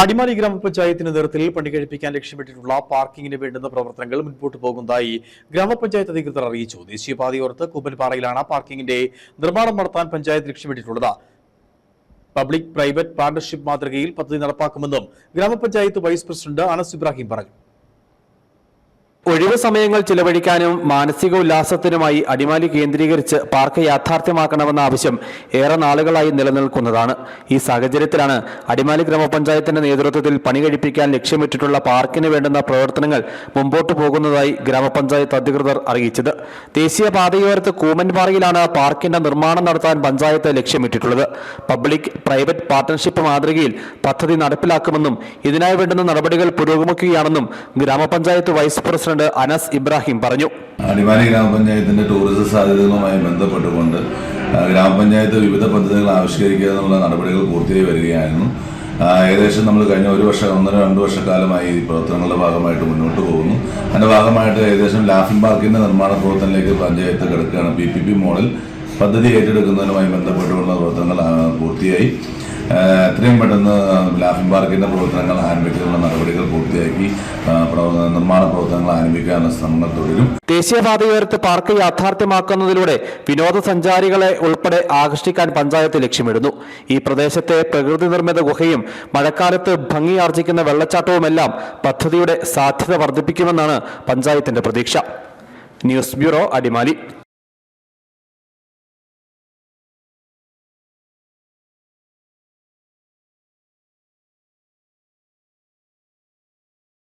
അടിമാലി ഗ്രാമപഞ്ചായത്തിന്റെ നേതൃത്വത്തിൽ പണികഴിപ്പിക്കാൻ ലക്ഷ്യമിട്ടിട്ടുള്ള പാർക്കിങ്ങിന് വേണ്ടുന്ന പ്രവർത്തനങ്ങൾ മുൻപോട്ട് പോകുന്നതായി ഗ്രാമപഞ്ചായത്ത് അധികൃതർ അറിയിച്ചു. ദേശീയപാതയോർത്ത് കുമ്പൻപാറയിലാണ് പാർക്കിങ്ങിന്റെ നിർമ്മാണം നടത്താൻ പഞ്ചായത്ത് ലക്ഷ്യമിട്ടിട്ടുള്ളത്. പബ്ലിക് പ്രൈവറ്റ് പാർട്ണർഷിപ്പ് മാതൃകയിൽ പദ്ധതി നടപ്പാക്കുമെന്നും ഗ്രാമപഞ്ചായത്ത് വൈസ് പ്രസിഡന്റ് അനസ് ഇബ്രാഹിം പറഞ്ഞു. ഒഴിവ് സമയങ്ങൾ ചിലവഴിക്കാനും മാനസിക ഉല്ലാസത്തിനുമായി അടിമാലി കേന്ദ്രീകരിച്ച് പാർക്ക് യാഥാർത്ഥ്യമാക്കണമെന്ന ആവശ്യം ഏറെ നാളുകളായി നിലനിൽക്കുന്നതാണ്. ഈ സാഹചര്യത്തിലാണ് അടിമാലി ഗ്രാമപഞ്ചായത്തിന്റെ നേതൃത്വത്തിൽ പണി കഴിപ്പിക്കാൻ ലക്ഷ്യമിട്ടിട്ടുള്ള പാർക്കിന് വേണ്ടുന്ന പ്രവർത്തനങ്ങൾ മുമ്പോട്ടു പോകുന്നതായി ഗ്രാമപഞ്ചായത്ത് അധികൃതർ അറിയിച്ചത്. ദേശീയപാതയോരത്ത് കൂമൻപാറയിലാണ് പാർക്കിന്റെ നിർമ്മാണം നടത്താൻ പഞ്ചായത്ത് ലക്ഷ്യമിട്ടിട്ടുള്ളത്. പബ്ലിക് പ്രൈവറ്റ് പാർട്ട്ണർഷിപ്പ് മാതൃകയിൽ പദ്ധതി നടപ്പിലാക്കുമെന്നും ഇതിനായി വേണ്ടുന്ന നടപടികൾ പുരോഗമിക്കുകയാണെന്നും ഗ്രാമപഞ്ചായത്ത് വൈസ് പ്രസിഡന്റ് അനസ് ഇബ്രാഹിം പറഞ്ഞു. അടിമാലി ഗ്രാമപഞ്ചായത്തിന്റെ ടൂറിസം സാധ്യതകളുമായി ബന്ധപ്പെട്ടുകൊണ്ട് ഗ്രാമപഞ്ചായത്ത് വിവിധ പദ്ധതികൾ ആവിഷ്കരിക്കുക എന്നുള്ള നടപടികൾ പൂർത്തിയായി വരികയായിരുന്നു. ഏകദേശം നമ്മൾ കഴിഞ്ഞ ഒരു വർഷം ഒന്നര രണ്ട് വർഷക്കാലമായി ഈ പ്രവർത്തനങ്ങളുടെ ഭാഗമായിട്ട് മുന്നോട്ട് പോകുന്നു. അതിന്റെ ഭാഗമായിട്ട് ഏകദേശം ലാഫിംഗ് പാർക്കിന്റെ നിർമ്മാണ പ്രവർത്തനത്തിലേക്ക് പഞ്ചായത്ത് കിടക്കുകയാണ്. പി പി പി മോഡൽ പദ്ധതി ഏറ്റെടുക്കുന്നതിനുമായി ബന്ധപ്പെട്ടുള്ള പ്രവർത്തനങ്ങൾ പൂർത്തിയായി. എത്രയും പെട്ടെന്ന് ലാഫിംഗ് പാർക്കിന്റെ പ്രവർത്തനങ്ങൾ ആരംഭിക്കാനുള്ള നടപടികൾ പൂർത്തിയാക്കി നിർമ്മാണ പ്രവർത്തനങ്ങൾ ആരംഭിക്കാനുള്ള ശ്രമങ്ങൾ തുടരും. ദേശീയപാതയോരത്ത് പാർക്ക് യാഥാർത്ഥ്യമാക്കുന്നതിലൂടെ വിനോദസഞ്ചാരികളെ ഉൾപ്പെടെ ആകർഷിക്കാൻ പഞ്ചായത്ത് ലക്ഷ്യമിടുന്നു. ഈ പ്രദേശത്തെ പ്രകൃതി നിർമ്മിത ഗുഹയും മഴക്കാലത്ത് ഭംഗിയാർജിക്കുന്ന വെള്ളച്ചാട്ടവുമെല്ലാം പദ്ധതിയുടെ സാധ്യത വർദ്ധിപ്പിക്കുമെന്നാണ് പഞ്ചായത്തിന്റെ പ്രതീക്ഷ. News bureau Adimali.